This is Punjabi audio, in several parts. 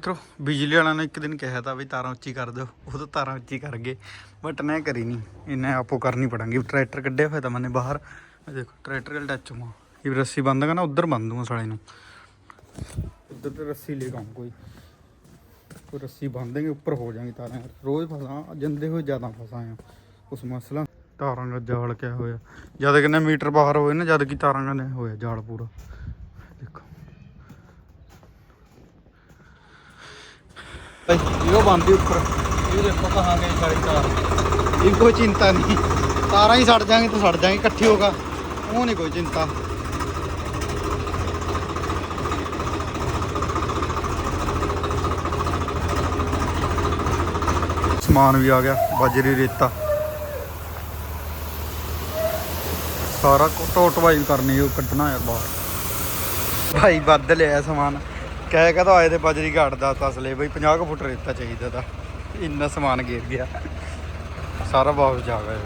ਮਿੱਤਰੋ ਬਿਜਲੀ ਵਾਲਿਆਂ ਨੇ ਇੱਕ ਦਿਨ ਕਿਹਾ ਤਾਂ ਵੀ ਤਾਰਾਂ ਉੱਚੀ ਕਰ ਦਿਓ। ਉਹ ਤਾਂ ਤਾਰਾਂ ਉੱਚੀ ਕਰ ਗਏ ਬਟ ਨਾ ਕਰੀ ਨਹੀਂ ਇਹਨੇ ਆਪੋ ਕਰਨੀ ਪੜਾਂਗੀ। ਟਰੈਕਟਰ ਕੱਢਿਆ ਹੋਇਆ ਤਾਂ ਮੈਨੇ ਬਾਹਰ। ਦੇਖੋ, ਟਰੈਕਟਰ ਨਾਲ ਟੱਚ ਹੁਆ ਇਹ ਰੱਸੀ ਬੰਦ ਨਾ ਉਧਰ ਬੰਦ ਦੂੰਗਾ ਸਾਲੇ ਨੂੰ। ਉਧਰ ਤੇ ਰੱਸੀ ਲੈ ਕੇ ਕੋਈ। ਕੋਈ ਰੱਸੀ ਬੰਨ ਦੇਂਗੇ ਉੱਪਰ ਹੋ ਜਾਣਗੇ ਤਾਰਾਂ। ਰੋਜ਼ ਫਸਾਂ, ਜੰਦੇ ਹੋਏ ਜ਼ਿਆਦਾ ਫਸਾਂ ਆ। ਉਸ ਮਸਲਾ। ਤਾਰਾਂ ਦਾ ਜਾਲ ਕਿਆ ਹੋਇਆ? ਜਦ ਕਿੰਨੇ ਮੀਟਰ ਬਾਹਰ ਹੋਏ ਨਾ, ਜਦ ਕੀ ਤਾਰਾਂ ਦਾ ਹੋਇਆ ਜਾਲ ਪੂਰਾ। ਇਹ ਬੰਦੀ ਉੱਪਰ। ਇਹ ਦੇਖੋ ਕਹਾਂ ਗਏ ਸਾਰੀ ਤਾਰ ਇਹ ਕੋਈ ਚਿੰਤਾ ਨਹੀਂ। ਤਾਰਾਂ ਹੀ ਸੜ ਜਾਣਗੇ ਤਾਂ ਸੜ ਜਾਣਗੇ ਇਕੱਠੀ ਹੋਗਾ ਉਹ ਨਹੀਂ ਕੋਈ ਚਿੰਤਾ। ਸਮਾਨ ਵੀ ਆ ਗਿਆ ਬਜਰੀ ਰੇਤਾ। ਸਾਰਾ ਟੋਟ ਵਾਈ ਕਰਨੀ ਉਹ ਕੱਢਣਾ ਯਾਰ ਬਾਹਰ। ਭਾਈ ਵੱਧ ਲਿਆ ਸਮਾਨ। ਕਹਿ ਕਹਦਾ ਆਏ ਤੇ ਬਜਰੀ ਘਾਟ ਦਾ ਤਸਲੇ ਬਈ 50 ਕੁ ਫੁੱਟ ਰੇਤਾ ਚਾਹੀਦਾ ਦਾ ਇੰਨਾ ਸਮਾਨ ਗੇਰ ਗਿਆ। ਸਾਰਾ ਵਾਪਸ ਜਾ ਗਿਆ। ਇਹ।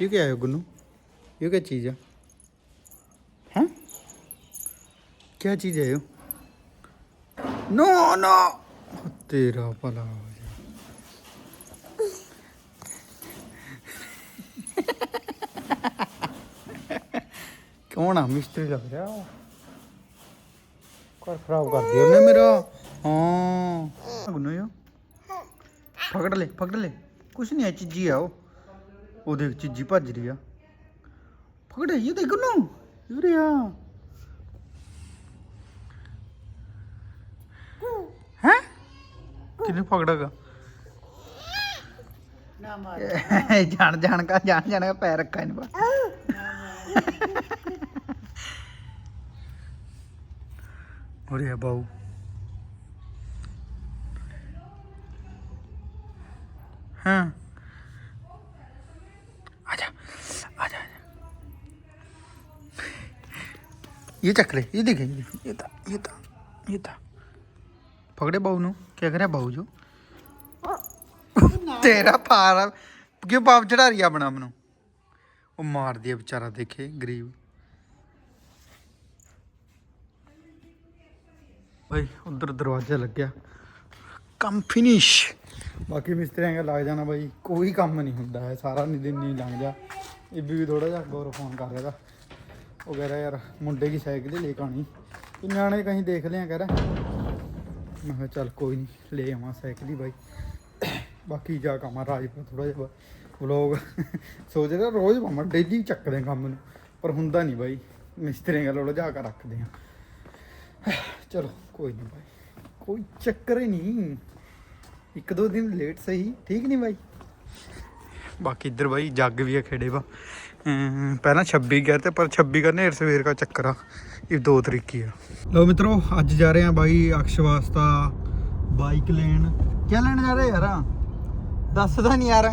ਇਹ ਕੀ ਹੈ ਗੁੰਨੂ? ਇਹ ਕੀ ਚੀਜ਼ ਆ? ਹੈ? ਕੀ ਚੀਜ਼ ਹੈ ਇਹ? ਨੋ ਨੋ! ਤੇਰਾ ਭਲਾ ਹੋ ਜਾ। ਕੌਣ ਆ? ਮਿਸਤਰੀ ਲੱਗ ਰਿਹਾ ਕਰ ਖਰਾਬ ਕਰ ਦਿਆ ਉਹਨੇ ਮੇਰਾ। ਹਾਂ। ਗੁੰਨੂ ਯੋ ਪਕੜ ਲੈ ਪਕੜ ਲੈ। ਕੁਛ ਨਹੀਂ ਹੈ ਚੀਜੀ ਆ ਉਹ। ਉਹ ਦੇਖ ਚੀਜੀ ਭੱਜ ਰਹੀ ਆ। ਪਕੜ ਇਹ ਦੇਖ ਗੁੰਨੂ ਯੂਰੇ ਆ। ਹੈ? ਕਿਨੇ ਪਕੜਾਗਾ ਨਾ ਮਾਰ। ਜਾਣ ਜਾਣ ਕਾ ਜਾਣ ਜਾਣ ਕਾ ਪੈਰ ਰੱਖਾ ਇਹਨੇ ਪਾ ਉਰੇ ਆ ਬਾਊ ਹਾਂ ਆਜਾ ਆਜਾ ये चक ले ये देखे ये था ये था ये था पकड़े बहू नु क्या करे बहू जो ਤੇਰਾ ਭਾਰ ਆ। ਕਿਉਂ ਬਾਪ ਚੜਾ ਰਹੀ ਆ ਆਪਣਾ ਮਨੂੰ ਉਹ ਮਾਰਦੀ ਆ ਵਿਚਾਰਾ ਦੇਖੇ ਗਰੀਬ ਭਾਈ, ਉਧਰ ਦਰਵਾਜ਼ਾ ਲੱਗਿਆ। ਕੰਮ ਫਿਨਿਸ਼ ਬਾਕੀ ਮਿਸਤਰੀਆਂ ਦਾ ਲੱਗ ਜਾਣਾ ਬਾਈ ਕੋਈ ਕੰਮ ਨਹੀਂ ਹੁੰਦਾ ਹੈ, ਸਾਰਾ ਨਹੀਂ ਦਿਨ ਨਹੀਂ ਲੰਘ ਜਾ। ਇਹ ਵੀ ਥੋੜਾ ਜਿਹਾ ਗੌਰ ਫੋਨ ਕਰ ਰਿਹਾ ਤਾ ਉਹ ਕਹਿ ਰਿਹਾ, ਯਾਰ, ਮੁੰਡੇ ਦੀ ਸਾਈਕਲ ਹੀ ਲੈ ਕੇ ਆਣੀ ਕਿ ਨਿਆਣੇ ਕਹੀਂ ਦੇਖ ਲਿਆ ਕਹਿ ਕਰ। ਮੈਂ ਕਿਹਾ, ਚੱਲ ਕੋਈ ਨਹੀਂ, ਲੈ ਆਵਾਂ ਸਾਈਕਲ ਹੀ ਬਾਈ ਬਾਕੀ ਜਾ ਕੰਮ ਆ ਰਾਜਪੁਰ ਥੋੜਾ ਜਿਹਾ ਵਲੋਗ। ਸੋਚ ਰਿਹਾ ਰੋਜ਼ ਭਾਵੇਂ ਡੇਲੀ ਚੱਕਦੇ ਕੰਮ ਨੂੰ, ਪਰ ਹੁੰਦਾ ਨਹੀਂ ਬਾਈ ਮਿਸਤਰੀਆਂ ਗੱਲ ਜਾ ਕੇ ਰੱਖਦੇ ਆ ਚਲੋ ਕੋਈ ਨਹੀਂ ਬਾਈ। ਕੋਈ ਚੱਕਰ ਹੀ ਨਹੀਂ ਇੱਕ ਦੋ ਦਿਨ ਲੇਟ ਸਹੀ ਠੀਕ ਨਹੀਂ ਬਾਈ? ਬਾਕੀ ਇੱਧਰ ਬਾਈ ਜੱਗ ਵੀ ਆ ਖੇੜੇ ਵਾ। ਪਹਿਲਾਂ 26 ਗਿਆ ਤੇ ਪਰ 26 ਦਾ ਨੇਰ ਸਵੇਰ ਦਾ ਚੱਕਰ ਆ। ਇਹ ਦੋ ਤਰੀਕੇ ਆ। ਲੋ ਮਿੱਤਰੋ ਅੱਜ ਜਾ ਰਹੇ ਆ ਬਾਈ ਅਕਸ਼ ਵਾਸਤਾ ਬਾਈਕ ਲੈਣ। ਕਿਆ ਲੈਣ ਜਾ ਰਹੇ ਯਾਰ? ਦੱਸਦਾ ਨਹੀਂ ਯਾਰ।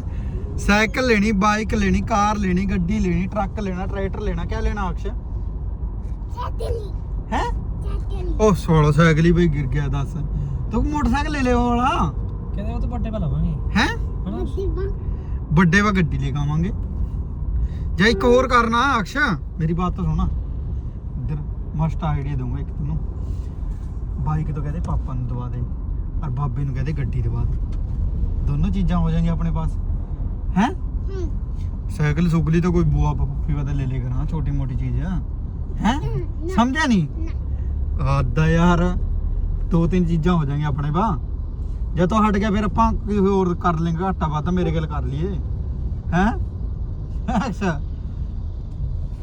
ਸਾਈਕਲ ਲੈਣੀ ਬਾਈਕ ਲੈਣੀ ਕਾਰ ਲੈਣੀ ਗੱਡੀ ਲੈਣੀ ਟਰੱਕ ਲੈਣਾ ਟਰੈਕਟਰ ਲੈਣਾ। ਕਿਆ ਲੈਣਾ ਅਕਸ਼? ਹੈ? ਉਹ ਸੋਲਾ ਸਾਈਕਲ ਹੀ ਬਈ ਗਿਰ ਗਿਆ ਦੱਸ। ਤੂੰ ਮੋਟਰਸਾਈਕਲ ਲੈ ਲਿਓ ਵਾਲਾ। ਕਹਿੰਦੇ ਉਹ ਤਾਂ ਵੱਡੇ ਪਾ ਲਵਾਂਗੇ। ਹੈ? ਵੱਡੇ ਵਾ ਗੱਡੀ ਲੈ ਕੇ ਆਵਾਂਗੇ। ਜਾਂ ਇੱਕ ਹੋਰ ਕਰਨਾ ਅਕਸ਼ ਮੇਰੀ ਬਾਤ ਤਾਂ ਸੁਣਾ। ਇੱਧਰ ਮਸਤ ਆਈਡੀਆ ਦਊਂਗਾ ਇੱਕ ਤੈਨੂੰ। ਬਾਈਕ ਤੋਂ ਕਹਦੇ ਪਾਪਾ ਨੂੰ ਦਵਾ ਦੇ ਔਰ ਬਾਬੇ ਨੂੰ ਕਹਦੇ ਗੱਡੀ ਦਵਾ ਦੇ। ਦੋਨੋਂ ਚੀਜ਼ਾਂ ਹੋ ਜਾਣਗੀਆਂ ਆਪਣੇ ਪਾਸ। ਹੈ? ਸਾਈਕਲ ਸੁਗਲੀ ਤਾਂ ਕੋਈ ਬੂਆ ਪੱਪੀ ਵਾਦਾ ਲੈ ਲੇ ਕਰਾਂ ਛੋਟੀ ਮੋਟੀ ਚੀਜ਼। ਹੈ? ਹੈ ਸਮਝਿਆ ਨਹੀਂ ਆਦਾ ਯਾਰ। ਦੋ ਤਿੰਨ ਚੀਜ਼ਾਂ ਹੋ ਜਾਣਗੀਆਂ ਆਪਣੇ ਪਾ ਜੇ ਤੋਂ ਹਟ ਗਿਆ, ਫਿਰ ਆਪਾਂ ਕੋਈ ਹੋਰ ਕਰ ਲੇਂਗੇ ਘਾਟਾ ਵਾਧਾ ਮੇਰੇ ਗੱਲ ਕਰ ਲਈਏ। ਹੈ? ਅੱਛਾ।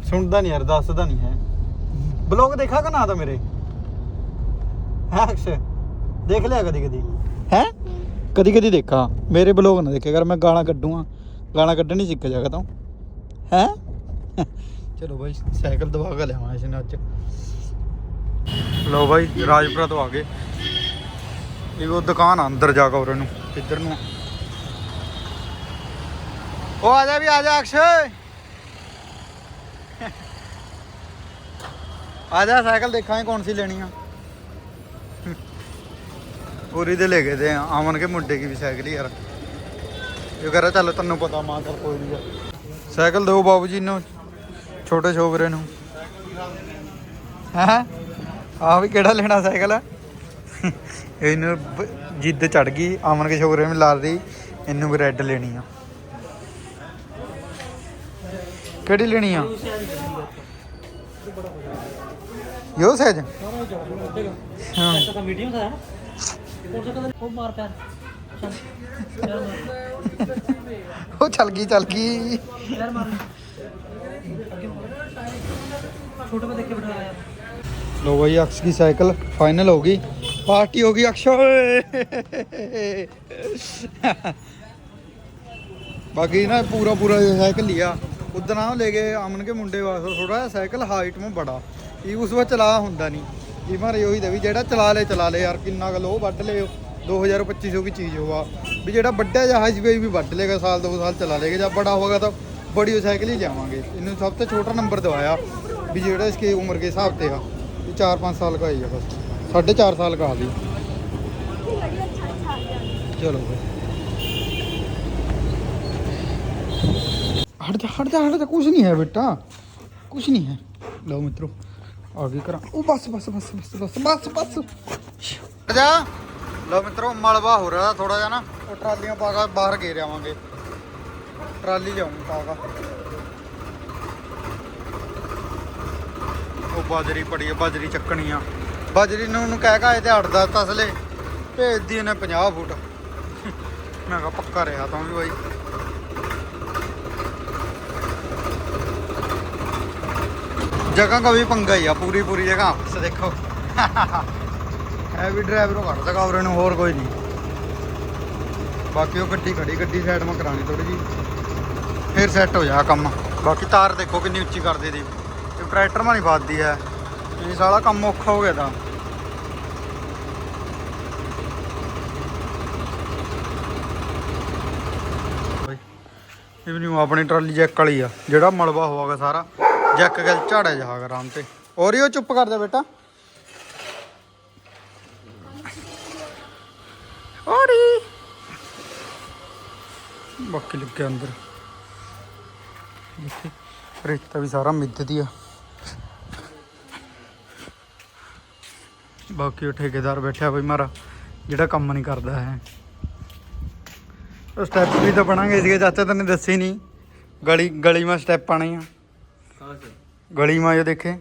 ਸੁਣਦਾ ਨਹੀਂ ਯਾਰ, ਦੱਸਦਾ ਨਹੀਂ ਹੈ। ਬਲੌਗ ਦੇਖਾ ਕਿ ਨਾ ਤਾਂ ਮੇਰੇ? ਹੈ ਅਕਸ਼ ਦੇਖ ਲਿਆ ਕਦੀ ਕਦੀ। ਹੈ? ਕਦੀ ਕਦੀ ਦੇਖਾ। ਮੇਰੇ ਬਲੌਗ ਨਾ ਦੇਖਿਆ ਕਰ, ਮੈਂ ਗਾਲਾਂ ਕੱਢੂਆਂ। ਗਾਲਾਂ ਕੱਢਣੀ ਸਿੱਖ ਜਾਗਾ ਤਾਂ। ਹੈ? ਚਲੋ ਬਾਈ, ਸਾਈਕਲ ਦਵਾ ਕੇ ਲਿਆਵਾਂ ਇਸ ਨੇ ਅੱਜ। ਲੋ ਬਾਈ, ਰਾਜਪੁਰਾ ਤੋਂ ਆ ਗਏ। ਇਹ ਉਹ ਦੁਕਾਨ ਆ, ਅੰਦਰ ਜਾ ਕੇ ਉਰੇ ਨੂੰ, ਇੱਧਰ ਨੂੰ ਉਹ ਆ ਜਾ ਵੀ, ਆ ਜਾ ਅਕਸ਼। ਆ ਜਾ, ਸਾਈਕਲ ਦੇਖਾਂਗੇ ਕੌਣ ਸੀ ਲੈਣੀ ਆ। ਪੂਰੀ ਦੇ ਲੈ ਗਏ ਤੇ ਆਮਨ ਕੇ ਮੁੰਡੇ ਕੀ ਵੀ ਸਾਈਕਲ ਹੀ ਯਾਰ। ਇਹ ਕਹ ਰਿਹਾ ਚੱਲ ਤੈਨੂੰ ਪਤਾ, ਮਾਂ ਚੱਲ ਕੋਈ ਨਹੀਂ ਸਾਈਕਲ ਦਿਓ ਬਾਬੂ ਜੀ ਨੂੰ, ਛੋਟੇ ਛੋਕਰੇ ਨੂੰ। ਹੈ? ਆ ਵੀ ਕਿਹੜਾ ਲੈਣਾ ਸਾਈਕਲ ਆ? ਇਹਨੂੰ ਜਿੱਦ ਚੜ ਗਈ, ਅਮਨ ਕੇ ਸ਼ੋਗਰੇ ਮੇ ਲਾਲ ਰਹੀ ਇਹਨੂੰ ਰੈੱਡ ਲੈਣੀ ਆ। ਕਿਹੜੀ ਲੈਣੀ ਆ? ਯੋ ਸਹਿਜ? ਹਾਂ। ਉਹ ਚੱਲ ਗਈ ਚੱਲ ਗਈ। ਯਾਰ ਮਾਰ। ਛੋਟੇ ਮੈਂ ਦੇਖੇ ਬਿਠਾਇਆ? लो भाई अक्ष की साइकिल फाइनल होगी पार्टी होगी अक्ष बाकी ना पूरा पूरा साइकिल लिया उधर ना लेके अमन के मुंडे वास्ते थोड़ा साइकिल हाइट में बड़ा ਇਹ ਉਸ ਵਾ ਚਲਾ ਹੁੰਦਾ ਨਹੀਂ ਇਹ ਮਾਰੇ ਉਹੀ ਦਾ ਵੀ ਜਿਹੜਾ ਚਲਾ ਲੈ ਚਲਾ ਲੈ ਯਾਰ, ਕਿੰਨਾ ਲੋ ਵੱਢ ਲਿਓ। 2000 2500 ਕੀ ਚੀਜ਼ ਹੋਵਾ ਵੀ ਜਿਹੜਾ ਵੱਡਾ ਜਹਾਜ਼ ਹਾਈਵੇ ਵੀ ਵੱਢ ਲੇਗਾ, ਸਾਲ ਦੋ ਸਾਲ ਚਲਾ ਲੇਗਾ, ਜਾਂ ਬੜਾ ਹੋਗਾ ਤਾਂ ਬੜੀ ਸਾਈਕਲ ਹੀ ਲਿਆਵਾਂਗੇ। ਇਹਨੂੰ ਸਭ ਤੋਂ ਛੋਟਾ ਨੰਬਰ ਦਵਾਇਆ ਵੀ ਜਿਹੜਾ ਇਸकी ਉਮਰ ਦੇ ਹਿਸਾਬ ਤੇ ਆ। चार पाँच साल का ही है बस साढ़े चार साल का अभी चलो हट जा हट जा हट जा कुछ नहीं है बेटा कुछ नहीं है लो मित्रों आगे करा ओ बस बस बस बस बस बस बस जा लो मित्रों मलबा हो रहा था थोड़ा जा ना और ट्रालियाँ पागा बाहर घेर आवेंगे ट्राली जाऊँगा पागा ਉਹ ਬਾਜਰੀ ਪੜੀ ਆ, ਬਾਜਰੀ ਚੱਕਣੀ ਆ। ਬਾਜਰੀ ਨੂੰ ਉਹਨੂੰ ਕਹਿ ਆਏ ਤੇ 8-10 ਤਸਲੇ, ਭੇਜਦੀ ਇਹਨੇ 50 ਫੁੱਟ। ਮੈਂ ਕਿਹਾ ਪੱਕਾ ਰਿਹਾ ਤਾਂ ਵੀ ਬਾਈ। ਜਗ੍ਹਾ ਕਾ ਵੀ ਪੰਗਾ ਹੀ ਆ, ਪੂਰੀ ਪੂਰੀ ਜਗ੍ਹਾ। ਆਪਸ ਦੇਖੋ। ਵੀ ਡਰਾਈਵਰ ਨੂੰ ਘੱਟ ਸਕਾ ਉਹਰੇ ਹੋਰ ਕੋਈ ਨਹੀਂ। ਬਾਕੀ ਉਹ ਗੱਡੀ ਖੜੀ, ਗੱਡੀ ਸਾਈਡ ਮਾ ਕਰਾਣੀ ਥੋੜੀ ਜੀ ਫਿਰ ਸੈੱਟ ਹੋ ਜਾ ਕੰਮ। ਬਾਕੀ ਤਾਰ ਦੇਖੋ ਕਿੰਨੀ ਉੱਚੀ ਕਰਦੇ ਦੀ ਤੇ ਟਰੈਕਟਰ ਨਹੀਂ ਵੱਧਦੀ ਹੈ। ਇਹ ਸਾਲਾ ਕੰਮ ਔਖਾ ਹੋ ਗਿਆ ਤਾਂ। ਇਹ ਵੀ ਨਹੀਂ ਆਪਣੀ ਟਰਾਲੀ ਜੈਕ ਵਾਲੀ ਆ, ਜਿਹੜਾ ਮਲਬਾ ਹੋਵਾਗਾ ਸਾਰਾ ਜੈਕ ਗੱਲ ਝਾੜਿਆ ਜਾਗਾ ਆਰਾਮ ਤੇ। ਔਰ ਚੁੱਪ ਕਰ ਜਾ ਬੇਟਾ। ਔਰੀ ਬਾਕੀ ਲੱਗਿਆ ਅੰਦਰ। ਦੇਖੀ ਰੇਤਾ ਵੀ ਸਾਰਾ ਮਿੱਧ ਦੀ ਆ। ਬਾਕੀ ਉਹ ਠੇਕੇਦਾਰ ਬੈਠਿਆ ਬਈ ਮਾਰਾ ਜਿਹੜਾ ਕੰਮ ਨਹੀਂ ਕਰਦਾ ਹੈ। ਉਹ ਸਟੈਪ ਵੀ ਤਾਂ ਬਣਾਂਗੇ ਸੀਗੇ ਚਾਚਾ ਤੈਨੂੰ ਦੱਸੇ ਨਹੀਂ। ਗਲੀ ਗਲੀ ਮਾ ਸਟੈਪ ਪਾਣੇ ਆ ਗਲੀ ਮਾ ਜੋ ਦੇਖੇ।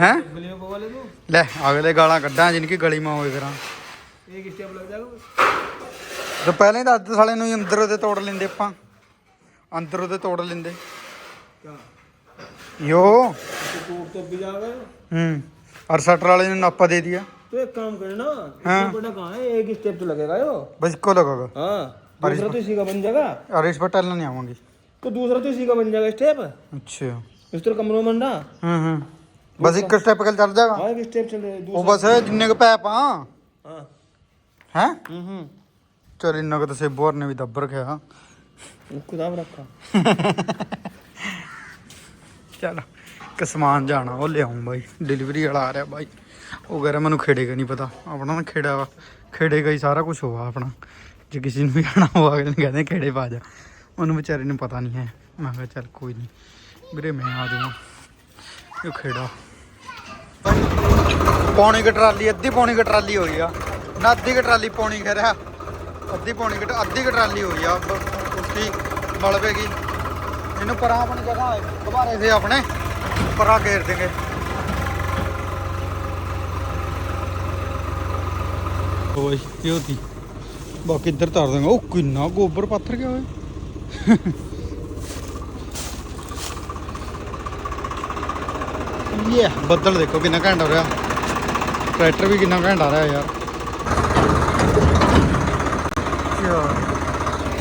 ਹੈ? ਲੈ ਅਗਲੇ ਗਾਲਾਂ ਕੱਢਾਂ ਜਿੰਨ ਕੀ ਗਲੀ ਮਾ ਹੋਏ ਕਰਾਂ ਇਹ ਕਿਸ ਪਹਿਲਾਂ ਹੀ ਦੱਸ ਸਾਲੇ ਨੂੰ ਅੰਦਰ ਉਹਦੇ ਤੋੜ ਲੈਂਦੇ ਆਪਾਂ। ਅੰਦਰ ਉਹਦੇ ਤੋੜ ਲੈਂਦੇ। ਯੋ। तो भी जाकर हम्म और सटर वाले ने नापा दे दिया। तो एक काम करे ना हाँ। बड़ा कहाँ है? एक स्टेप तो लगेगा यो। बस इसको लगेगा। हाँ दूसरा तो इसी का बन जाएगा। और इस पर टलना नहीं आऊँगी। तो दूसरा तो इसी का बन जाएगा स्टेप अच्छा। इस तरह कमरों में ना। हम्म, हम्म। बस एक स्टेप चल जाएगा। हाँ एक स्टेप चले वो बस है जिन्ने के पैप हाँ।, हाँ। हैं। हम्म, चल इन्ना का तो से बोर ने भी दब रखे हाँ। उसको दाब रखा। चलो। ਇੱਕ ਸਮਾਨ ਜਾਣਾ, ਉਹ ਲਿਆਉਂ ਬਾਈ। ਡਿਲੀਵਰੀ ਵਾਲਾ ਆ ਰਿਹਾ ਬਾਈ। ਉਹ ਕਹਿ ਰਿਹਾ, ਮੈਨੂੰ ਖੇੜੇ ਨਹੀਂ ਪਤਾ। ਆਪਣਾ ਨਾ ਖੇੜਾ ਵਾ। ਖੇੜੇ ਹੀ ਸਾਰਾ ਕੁਝ ਹੋਆ ਆਪਣਾ। ਜੇ ਕਿਸੇ ਨੂੰ ਵੀ ਆਣਾ ਹੋਆ, ਅਗਲੇ ਨੇ ਕਹਿੰਦੇ ਖੇੜੇ ਪਾ ਜਾ। ਉਹਨੂੰ ਵਿਚਾਰੇ ਨੂੰ ਪਤਾ ਨਹੀਂ ਹੈ। ਮੈਂ ਕਿਹਾ, ਚੱਲ ਕੋਈ ਨਹੀਂ ਵੀਰੇ, ਮੈਂ ਆ ਜਾਵਾਂ ਇਹ ਖੇੜਾ। ਪੌਣੀ ਕੁ ਟਰਾਲੀ, ਅੱਧੀ ਪੌਣੀ ਕੁ ਟਰਾਲੀ ਹੋਈ ਆ। ਨਾ, ਅੱਧੀ ਕੁ ਟਰਾਲੀ ਪੌਣੀ ਕਹਿ ਰਿਹਾ। ਅੱਧੀ ਪੌਣੀ ਕੁ, ਅੱਧੀ ਕੁ ਟਰਾਲੀ ਹੋਈ ਆ। ਬ- ਮਲਬੇ ਕੀ ਇਹਨੂੰ ਪਰਾਂ ਆਪਣੀ ਜਗ੍ਹਾ ਘਬਾਰੇ ਸੇ ਆਪਣੇ। ਪਰਾਂ ਘੇਰ ਦੇਂਗੇ। ਓਏ ਹੋਤੀ ਬਾਕੀ ਇੱਧਰ ਧਰ ਦਾਂਗਾ? ਉਹ ਕਿੰਨਾ ਗੋਬਰ ਪੱਥਰ ਗਿਆ ਓਏ। ਇਹ ਬੱਦਲ ਦੇਖੋ ਕਿੰਨਾ ਘੈਂਟ ਹੋ ਰਿਹਾ। ਟਰੈਕਟਰ ਵੀ ਕਿੰਨਾ ਘੈਂਟ ਆ ਰਿਹਾ ਯਾਰ।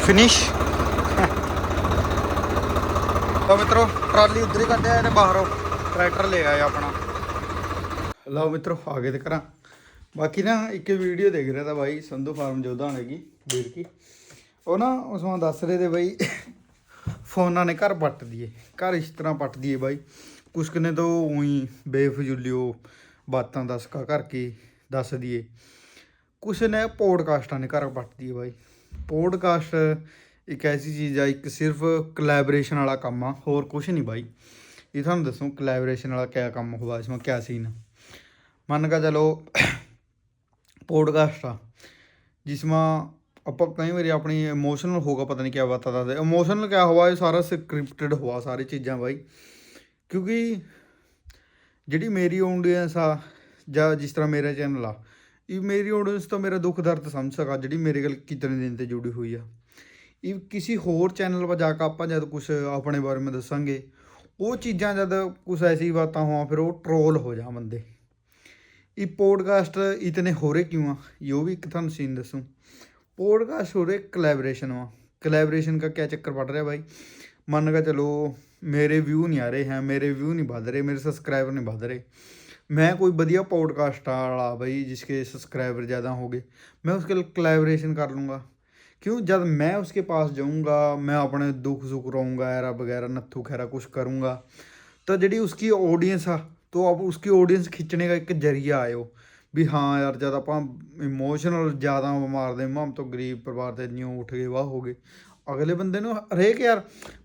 ਫਿਨਿਸ਼ ਲਓ ਮਿੱਤਰੋ ਟਰਾਲੀ ਉਧਰ ਹੀ ਕੱਢਿਆ ਇਹਨੇ ਬਾਹਰੋਂ। ਟਰੈਕਟਰ ਲੈ ਆਇਆ ਆਪਣਾ। ਲਓ ਮਿੱਤਰੋ, ਆ ਗਏ ਤੇ ਕਰਾਂ ਬਾਕੀ ਨਾ, ਇੱਕ ਵੀਡੀਓ ਦੇਖ ਰਿਹਾ ਤਾਂ ਬਾਈ, ਸੰਧੂ ਫਾਰਮ ਜੋਧਾ ਹੈਗੀ ਵੀਰ ਕੀ। ਉਹ ਨਾ, ਉਸ ਨੂੰ ਦੱਸ ਰਹੇ ਤੇ ਬਾਈ, ਫੋਨਾਂ ਨੇ ਘਰ ਪੱਟ ਦੀਏ। ਘਰ ਇਸ ਤਰ੍ਹਾਂ ਪੱਟ ਦੀਏ ਬਾਈ, ਕੁਛ ਕਨੇ ਤਾਂ ਉਹੀ ਬੇਫਜ਼ੂਲਿਓ ਬਾਤਾਂ ਦੱਸ ਕਾ ਕਰਕੇ ਦੱਸ ਦੀਏ। ਕੁਛ ਨੇ ਪੋਡਕਾਸਟਾਂ ਨੇ ਘਰ ਪੱਟ ਦੀਏ ਬਾਈ। ਪੋਡਕਾਸਟ ਇੱਕ ਐਸੀ ਚੀਜ਼ ਆ, ਇੱਕ ਸਿਰਫ ਕੋਲੈਬੋਰੇਸ਼ਨ ਵਾਲਾ ਕੰਮ ਆ, ਹੋਰ ਕੁਛ ਨਹੀਂ ਬਾਈ। ਇਹ ਤੁਹਾਨੂੰ ਦੱਸੂ ਕੋਲੈਬੋਰੇਸ਼ਨ ਵਾਲਾ ਕਿਆ ਕੰਮ ਹੋਇਆ ਇਸ ਵਿੱਚ ਕਿਆ ਸੀਨ ਮੰਨ ਕੇ ਚਲੋ ਪੋਡਕਾਸਟ ਆ, ਜਿਸ ਵਿੱਚ ਆਪਾਂ ਕਈ ਵਾਰੀ ਆਪਣੀ ਇਮੋਸ਼ਨਲ ਹੋਗਾ ਪਤਾ ਨਹੀਂ ਕੀ ਬਾਤ ਆ ਦੱਸਦੇ ਇਮੋਸ਼ਨਲ ਕਿਆ ਹੋਇਆ ਇਹ ਸਾਰਾ ਸਕ੍ਰਿਪਟਡ ਹੋਆ ਸਾਰੀ ਚੀਜ਼ਾਂ ਬਾਈ। ਕਿਉਂਕਿ ਜਿਹੜੀ ਮੇਰੀ ਆਡੀਅנס ਆ, ਜਾਂ ਜਿਸ ਤਰ੍ਹਾਂ ਮੇਰਾ ਚੈਨਲ ਆ, ਇਹ ਮੇਰੀ ਆਡੀਅנס ਤੋਂ ਮੇਰਾ ਦੁੱਖ ਦਰਦ ਸਮਝ ਸਕਾ ਜਿਹੜੀ ਮੇਰੇ ਨਾਲ ਕਿਤਨੇ ਦਿਨ ਤੇ ਜੁੜੀ ਹੋਈ ਆ। ਇਹ ਕਿਸੇ ਹੋਰ ਚੈਨਲ 'ਤੇ ਜਾ ਕੇ ਆਪਾਂ ਜਦ ਕੁਝ ਆਪਣੇ ਬਾਰੇ ਮੈਂ ਦੱਸਾਂਗੇ ਉਹ ਚੀਜ਼ਾਂ ਜਦ ਕੁਝ ਐਸੀ ਬਾਤਾਂ ਹੋਆਂ ਫਿਰ ਉਹ ਟਰੋਲ ਹੋ ਜਾ ਬੰਦੇ ਇਹ ਪੋਡਕਾਸਟ ਇਤਨੇ ਹੋ ਰਹੇ ਕਿਉਂ ਆ ਇਹ ਵੀ ਇੱਕ ਤੁਹਾਨੂੰ ਸੀਨ ਦੱਸੂੰ पॉडकास्ट हो रहे कोलैबोरेशन में कोलैबोरेशन का क्या चक्कर पड़ रहा है भाई मान का चलो मेरे व्यू नहीं आ रहे हैं मेरे व्यू नहीं बढ़ रहे मेरे सब्सक्राइबर नहीं बढ़ रहे मैं कोई बढ़िया पॉडकास्ट वाला भाई जिसके सब्सक्राइबर ज़्यादा हो गए मैं उसके लिए कोलैबोरेशन कर लूँगा क्यों जब मैं उसके पास जाऊँगा मैं अपने दुख सुख रहूँगा एरा वगैरह नत्थू खैरा कुछ करूँगा तो जी उसकी ऑडियंस आ तो अब उसकी ऑडियंस खिंचने का एक जरिया आयो ਵੀ ਹਾਂ ਯਾਰ ਜਦ ਆਪਾਂ ਇਮੋਸ਼ਨਲ ਜ਼ਿਆਦਾ ਮਾਰਦੇ ਮਾਮ ਤੋਂ ਗਰੀਬ ਪਰਿਵਾਰ ਦੇ ਨਿਉ ਉੱਠ ਗਏ ਵਾਹ ਹੋ ਗਏ ਅਗਲੇ ਬੰਦੇ ਨੂੰ ਹਰੇਕ ਯਾਰ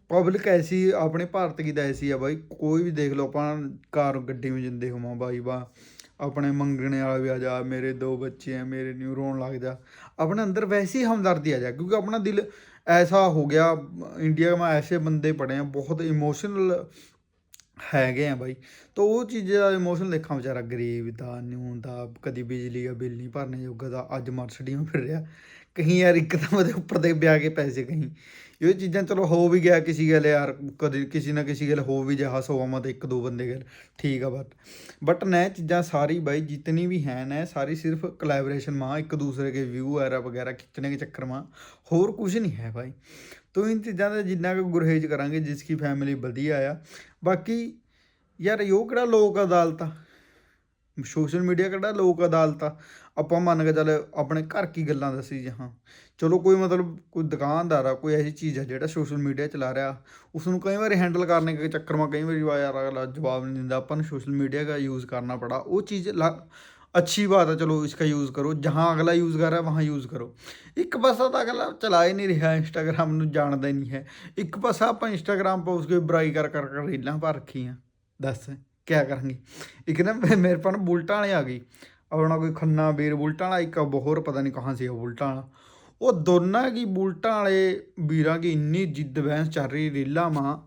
ਪਬਲਿਕ ਐਸੀ ਆਪਣੇ ਭਾਰਤ ਕੀ ਦਾ ਐਸੀ ਆ ਬਾਈ ਕੋਈ ਵੀ ਦੇਖ ਲਓ ਆਪਾਂ ਕਾਰ ਗੱਡੀ ਵਿੱਚ ਜਿੰਦੇ ਹੋਵਾਂ ਬਾਈ ਬਾ ਆਪਣੇ ਮੰਗਣੇ ਵਾਲਾ ਵੀ ਆ ਜਾ, ਮੇਰੇ ਦੋ ਬੱਚੇ ਆ, ਮੇਰੇ ਨਿਊ ਰੋਣ ਲੱਗ ਜਾ। ਆਪਣੇ ਅੰਦਰ ਵੈਸੀ ਹਮਦਰਦੀ ਆ ਜਾ, ਕਿਉਂਕਿ ਆਪਣਾ ਦਿਲ ਐਸਾ ਹੋ ਗਿਆ, ਇੰਡੀਆ ਮੈਂ ਐਸੇ ਬੰਦੇ ਪੜੇ ਆ, ਬਹੁਤ ਇਮੋਸ਼ਨਲ ਹੈਗੇ ਆ ਬਾਈ। ਤਾਂ ਉਹ ਚੀਜ਼ਾਂ ਦਾ ਇਮੋਸ਼ਨ ਦੇਖਾਂ ਵਿਚਾਰਾ ਗਰੀਬ ਦਾ ਨਿਊ ਦਾ, ਕਦੀ ਬਿਜਲੀ ਦਾ ਬਿੱਲ ਨਹੀਂ ਭਰਨੇ ਯੋਗਾ ਦਾ, ਅੱਜ ਮਰਸਡੀਆਂ ਫਿਰ ਰਿਹਾ। ਕਹੀਂ ਯਾਰ ਇੱਕ ਤਾਂ ਉਹਦੇ ਉੱਪਰ ਦੇ ਵਿਆਹ ਕੇ ਪੈਸੇ ਕਹੀਂ। ਇਹ ਚੀਜ਼ਾਂ ਚਲੋ ਹੋ ਵੀ ਗਿਆ ਕਿਸੇ ਗੱਲ ਯਾਰ, ਕਦੇ ਕਿਸੇ ਨਾ ਕਿਸੇ ਗੱਲ ਹੋ ਵੀ ਜਾ ਹਸੋਵਾ ਤੇ ਇੱਕ ਦੋ ਬੰਦੇ ਗੱਲ, ਠੀਕ ਆ ਬਟ ਬਟ ਨਾ ਚੀਜ਼ਾਂ ਸਾਰੀ ਬਾਈ ਜਿਤਨੀ ਵੀ ਹੈ ਨਾ, ਸਾਰੀ ਸਿਰਫ ਕੋਲੈਬੋਰੇਸ਼ਨ ਮਾਂ ਇੱਕ ਦੂਸਰੇ ਕੇ ਵਿਊ ਐਰਾ ਵਗੈਰਾ ਖਿੱਚਣੇ ਕੇ ਚੱਕਰ ਮਾਂ ਹੋਰ ਕੁਝ ਨਹੀਂ ਹੈ ਬਾਈ। ਤੋ ਇਨ ਚੀਜ਼ਾਂ ਦਾ ਜਿੰਨਾ ਕੁ ਗੁਰਹੇਜ ਕਰਾਂਗੇ, ਜਿਸ ਕੀ ਫੈਮਿਲੀ ਵਧੀਆ ਆ। ਬਾਕੀ ਯਾਰ ਯੋ ਕਿਹੜਾ ਲੋਕ ਅਦਾਲਤ ਆ? ਸੋਸ਼ਲ ਮੀਡੀਆ ਕਿਹੜਾ ਲੋਕ ਅਦਾਲਤ ਆ? ਆਪਾਂ ਮੰਨ ਕੇ ਚੱਲ ਆਪਣੇ ਘਰ ਕੀ ਗੱਲਾਂ ਦੱਸੀ ਜਹਾਂ ਚਲੋ ਕੋਈ ਮਤਲਬ ਕੋਈ ਦੁਕਾਨਦਾਰ ਆ ਕੋਈ ਐਸੀ ਚੀਜ਼ ਆ ਜਿਹੜਾ ਸੋਸ਼ਲ ਮੀਡੀਆ ਚਲਾ ਰਿਹਾ ਉਸ ਨੂੰ ਕਈ ਵਾਰੀ ਹੈਂਡਲ ਕਰਨੇ ਕੇ ਚੱਕਰ ਮਾ ਕਈ ਵਾਰੀ ਵਾ ਯਾਰ ਅਗਲਾ ਜਵਾਬ ਨਹੀਂ ਦਿੰਦਾ ਆਪਾਂ ਨੂੰ ਸੋਸ਼ਲ मीडिया का यूज़ करना पड़ा वो चीज़ ला- अच्छी बात है चलो इसका यूज़ करो जहाँ अगला यूज़ कर रहा है वहाँ यूज़ करो ਇੱਕ ਪਾਸਾ ਤਾਂ ਅਗਲਾ ਚਲਾ ਹੀ ਨਹੀਂ ਰਿਹਾ ਇੰਸਟਾਗ੍ਰਾਮ ਨੂੰ ਜਾਣਦਾ ਹੀ ਨਹੀਂ ਹੈ ਇੱਕ ਪਾਸਾ ਆਪਾਂ ਇੰਸਟਾਗ੍ਰਾਮ 'ਤੇ ਉਸਕੇ ਬੁਰਾਈ ਕਰ ਕਰ ਕਰ ਰੀਲਾਂ ਪਾ ਰੱਖੀਆਂ ਦੱਸ ਕਿਆ ਕਰਾਂਗੇ ਇੱਕ ਨਾ ਮੇ- ਮੇਰੇ ਪਾਸ ਬੁਲਟਾਂ ਵਾਲੇ ਆ ਗਈ ਆਪਣਾ ਕੋਈ ਖੰਨਾ ਵੀਰ ਬੁਲਟਾਂ ਵਾਲਾ, ਇੱਕ ਹੋਰ ਪਤਾ ਨਹੀਂ ਕਹਾਂ ਸੀ ਉਹ ਬੁਲਟਾਂ ਵਾਲਾ। ਉਹ ਦੋਨਾਂ ਕੀ ਬੁਲਟਾਂ ਵਾਲੇ ਵੀਰਾਂ ਕੀ ਇੰਨੀ ਜਿੱਦ ਬਹਿਸ ਚੱਲ ਰਹੀ, ਰੀਲਾ ਮਾਂ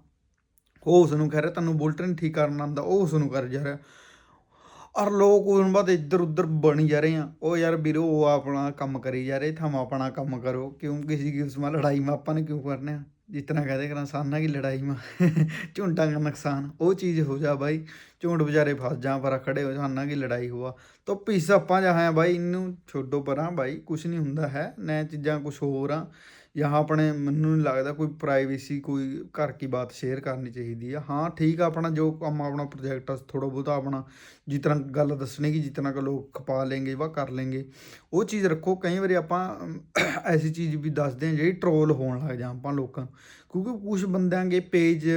ਉਹ ਉਸ ਨੂੰ ਕਹਿ ਰਿਹਾ, ਤੈਨੂੰ ਬੁਲਟ ਨਹੀਂ ਠੀਕ ਕਰਨ ਆਉਂਦਾ। ਉਹ ਉਸ ਨੂੰ ਕਰ ਜਾ ਰਿਹਾ। ਔਰ ਲੋਕ ਉਹਨਾਂ ਬਾਅਦ ਇੱਧਰ ਉੱਧਰ ਬਣੀ ਜਾ ਰਹੇ ਆ। ਉਹ ਯਾਰ ਵੀਰੋ, ਉਹ ਆਪਣਾ ਕੰਮ ਕਰੀ ਜਾ ਰਹੇ ਥਮ ਆਪਣਾ ਕੰਮ ਕਰੋ। ਕਿਉਂ? ਕਿਸੇ ਕੀ ਲੜਾਈ ਮਾ ਆਪਾਂ ਨੇ ਕਿਉਂ ਕਰਨੇ ਆ? ਜਿਤਨਾ ਕਹਦੇ ਕਰਾਂ ਸਾਨਾ ਕੀ ਲੜਾਈ ਮਾ। ਝੁੰਡਾਂ ਦਾ ਨੁਕਸਾਨ, ਉਹ ਚੀਜ਼ ਹੋ ਜਾ ਬਾਈ। ਝੁੰਡ ਵਿਚਾਰੇ ਫਸ ਜਾ ਪਰ ਖੜੇ ਹੋ ਸਾਨਾ ਕੀ ਲੜਾਈ ਹੁਆ। ਤੋ ਪੀਸ ਆਪਾਂ ਜਹਾਂ ਬਾਈ, ਇਹਨੂੰ ਛੋਡੋ ਪਰਾਂ ਬਾਈ ਕੁਝ ਨਹੀਂ ਹੁੰਦਾ ਹੈ, ਨੈ ਚੀਜ਼ਾਂ ਕੁਝ ਹੋਰ ਆ। यहाँ ਆਪਣੇ ਮੈਨੂੰ ਨਹੀਂ ਲੱਗਦਾ ਕੋਈ ਪ੍ਰਾਈਵੇਸੀ ਕੋਈ ਘਰ ਕੀ ਬਾਤ ਸ਼ੇਅਰ ਕਰਨੀ ਚਾਹੀਦੀ ਆ। ਹਾਂ, ਠੀਕ ਆ ਆਪਣਾ, ਜੋ ਕੰਮ ਆਪਣਾ ਪ੍ਰੋਜੈਕਟ ਆ ਥੋੜਾ ਬਹੁਤਾ ਆਪਣਾ ਜਿਸ ਤਰ੍ਹਾਂ ਗੱਲ ਦੱਸਣੀ ਕਿ ਜਿਸ ਤਰ੍ਹਾਂ ਕਿ ਲੋਕ ਖਪਾ ਲੈਂਗੇ ਵਾ ਕਰ ਲੈਂਗੇ ਉਹ ਚੀਜ਼ ਰੱਖੋ। ਕਈ ਵਾਰੀ ਆਪਾਂ ਐਸੀ ਚੀਜ਼ ਵੀ ਦੱਸਦੇ ਹਾਂ ਜਿਹੜੀ ਟਰੋਲ ਹੋਣ ਲੱਗ ਜਾ ਆਪਾਂ ਲੋਕਾਂ ਕਿਉਂਕਿ ਕੁਝ ਬੰਦਿਆਂ ਦੇ ਪੇਜ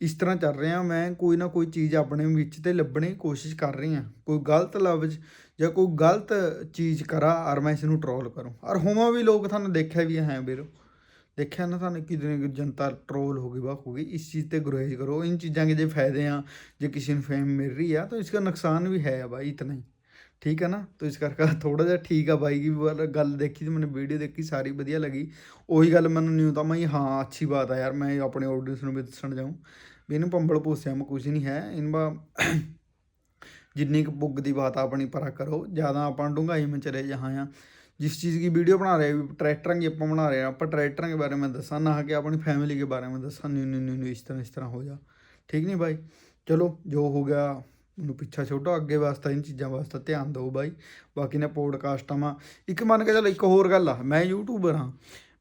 ਇਸ ਤਰ੍ਹਾਂ ਚੱਲ ਰਹੇ ਆ ਮੈਂ ਕੋਈ ਨਾ ਕੋਈ ਚੀਜ਼ ਆਪਣੇ ਵਿੱਚ ਤੇ ਲੱਭਣੇ ਦੀ ਕੋਸ਼ਿਸ਼ ਕਰ ਰਹੀ ਹਾਂ। ਕੋਈ ਗਲਤ ਲਫ਼ਜ਼ ਜਾਂ ਕੋਈ ਗਲਤ ਚੀਜ਼ ਕਰਾਂ, ਔਰ ਮੈਂ ਇਸ ਨੂੰ ਟਰੋਲ ਕਰੂੰ। ਔਰ ਹੋਵਾਂ ਵੀ ਲੋਕ ਤੁਹਾਨੂੰ ਦੇਖਿਆ ਵੀ ਹੈ ਵੀਰੋ। ਦੇਖਿਆ ਨਾ ਤੁਹਾਨੂੰ ਕਿਦਨੇ ਜਨਤਾ ਟਰੋਲ ਹੋ ਗਈ ਵਾ ਹੋ ਗਈ, ਇਸ ਚੀਜ਼ ਤੇ ਗੁਰੇਜ ਕਰੋ। ਇਨ ਚੀਜ਼ਾਂ ਦੇ ਜੇ ਫਾਇਦੇ ਆ, ਜੇ ਕਿਸੇ ਨੂੰ ਫੇਮ ਮਿਲ ਰਹੀ ਆ, ਤਾਂ ਇਸ ਦਾ ਨੁਕਸਾਨ ਵੀ ਹੈ ਬਾਈ, ਇਤਨਾ ਹੀ। ਠੀਕ ਹੈ ਨਾ? ਤੋ ਇਸ ਕਰਕੇ ਥੋੜਾ ਜਿਹਾ ਠੀਕ ਆ ਬਾਈ, ਕੀ ਗੱਲ ਦੇਖੀ ਤੇ ਮੈਨੂੰ ਵੀਡੀਓ ਦੇਖੀ, ਸਾਰੀ ਵਧੀਆ ਲੱਗੀ। ਉਹੀ ਗੱਲ ਮੈਨੂੰ ਨਿਊ ਤਾਂ ਮੈਂ, ਹਾਂ, ਅੱਛੀ ਬਾਤ ਆ ਯਾਰ, ਮੈਂ ਆਪਣੇ ਆਡੀਅנס ਨੂੰ ਵੀ ਦੱਸਣ ਜਾਉਂ ਵੀ ਇਹਨੂੰ ਪੰਬਲ ਪੋਸਿਆ ਮੈਂ ਕੁਝ ਨਹੀਂ ਹੈ ਇਨਵਾ ਜਿੰਨੀ ਕੁ ਬੁੱਗ ਦੀ ਬਾਤ ਆ ਆਪਣੀ ਪਰਾ ਕਰੋ ਜ਼ਿਆਦਾ ਆਪਾਂ ਡੂੰਘਾਈ में ਚਲੇ ਜਹਾਂ ਆ जिस चीज़ की वीडियो बना रहे हैं ट्रैक्टर की अपन बना रहे हैं अपन ट्रैक्टर के बारे में दसा ना कि अपनी फैमिली के बारे में दसा न्यू न्यू न्यू न्यू इस तरह इस तरह हो जा ठीक नहीं भाई ਚਲੋ ਜੋ ਹੋ ਗਿਆ ਮੈਨੂੰ ਪਿੱਛਾ ਛੋਟੋ ਅੱਗੇ ਵਾਸਤੇ ਇਨ ਚੀਜ਼ਾਂ ਵਾਸਤੇ ਧਿਆਨ ਦਿਓ ਬਾਈ ਬਾਕੀ ਨੇ ਪੋਡਕਾਸਟਾਂ ਮਾ ਇੱਕ ਮੰਨ ਕੇ ਚੱਲ ਇੱਕ ਹੋਰ ਗੱਲ ਆ ਮੈਂ ਯੂਟਿਊਬਰ ਹਾਂ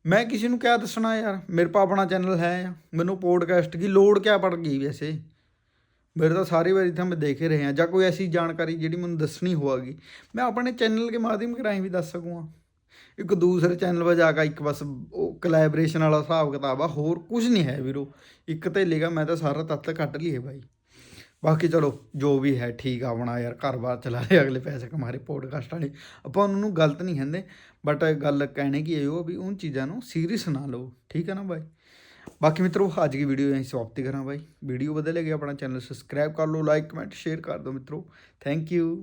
ਮੈਂ ਕਿਸੇ ਨੂੰ ਕਿਆ ਦੱਸਣਾ ਯਾਰ ਮੇਰੇ ਪਾ ਆਪਣਾ ਚੈਨਲ ਹੈ ਆ ਮੈਨੂੰ ਪੋਡਕਾਸਟ ਦੀ ਲੋੜ ਕਿਆ ਪੜ ਗਈ ਵੈਸੇ ਮੇਰੇ ਤਾਂ ਸਾਰੀ ਵਾਰੀ ਤਾਂ ਮੈਂ ਦੇਖ ਹੀ ਰਹੇ ਹਾਂ ਜਾਂ ਕੋਈ ਐਸੀ ਜਾਣਕਾਰੀ ਜਿਹੜੀ ਮੈਨੂੰ ਦੱਸਣੀ ਹੋਵੇਗੀ। ਮੈਂ ਆਪਣੇ ਚੈਨਲ ਕੇ ਮਾਧਿਅਮ ਕੇ ਰਾਹੀਂ ਵੀ ਦੱਸ ਸਕੂੰਗਾ ਇੱਕ ਦੂਸਰੇ ਚੈਨਲ 'ਤੇ ਜਾ ਕੇ ਇੱਕ ਬਸ ਉਹ ਕੋਲੈਬੋਰੇਸ਼ਨ ਵਾਲਾ ਹਿਸਾਬ ਕਿਤਾਬ ਆ, ਹੋਰ ਕੁਝ ਨਹੀਂ ਹੈ ਵੀਰੋ। ਇੱਕ ਤੇ ਲਿਖਾ ਮੈਂ ਤਾਂ ਸਾਰਾ ਤੱਤ ਕੱਢ ਲਈਏ ਬਾਈ। ਬਾਕੀ ਚਲੋ, ਜੋ ਵੀ ਹੈ, ਠੀਕ ਆ ਆਪਣਾ ਯਾਰ, ਘਰ-ਬਾਰ ਚਲਾ ਰਹੇ ਅਗਲੇ ਪੈਸੇ ਕਮਾ ਰਹੇ ਪੋਡਕਾਸਟ ਵਾਲੇ। ਆਪਾਂ ਉਹਨਾਂ ਨੂੰ ਗਲਤ ਨਹੀਂ ਕਹਿੰਦੇ ਬਟ ਗੱਲ ਕਹਿਣੇ ਕੀ ਇਹ ਉਹ ਵੀ, ਉਨ ਚੀਜ਼ਾਂ ਨੂੰ ਸੀਰੀਅਸ ਨਾ ਲਓ। ਠੀਕ ਹੈ ਨਾ ਬਾਈ? ਬਾਕੀ ਮਿੱਤਰੋ, ਅੱਜ ਦੀ ਵੀਡੀਓ ਅਸੀਂ ਸਮਾਪਤੀ ਕਰਾਂ ਬਾਈ। ਵੀਡੀਓ ਵਧੀਆ ਲੱਗੀ ਆਪਣਾ ਚੈਨਲ ਸਬਸਕ੍ਰਾਈਬ ਕਰ ਲਓ ਲਾਈਕ ਕਮੈਂਟ ਸ਼ੇਅਰ ਕਰ ਦਿਓ ਮਿੱਤਰੋ। Thank you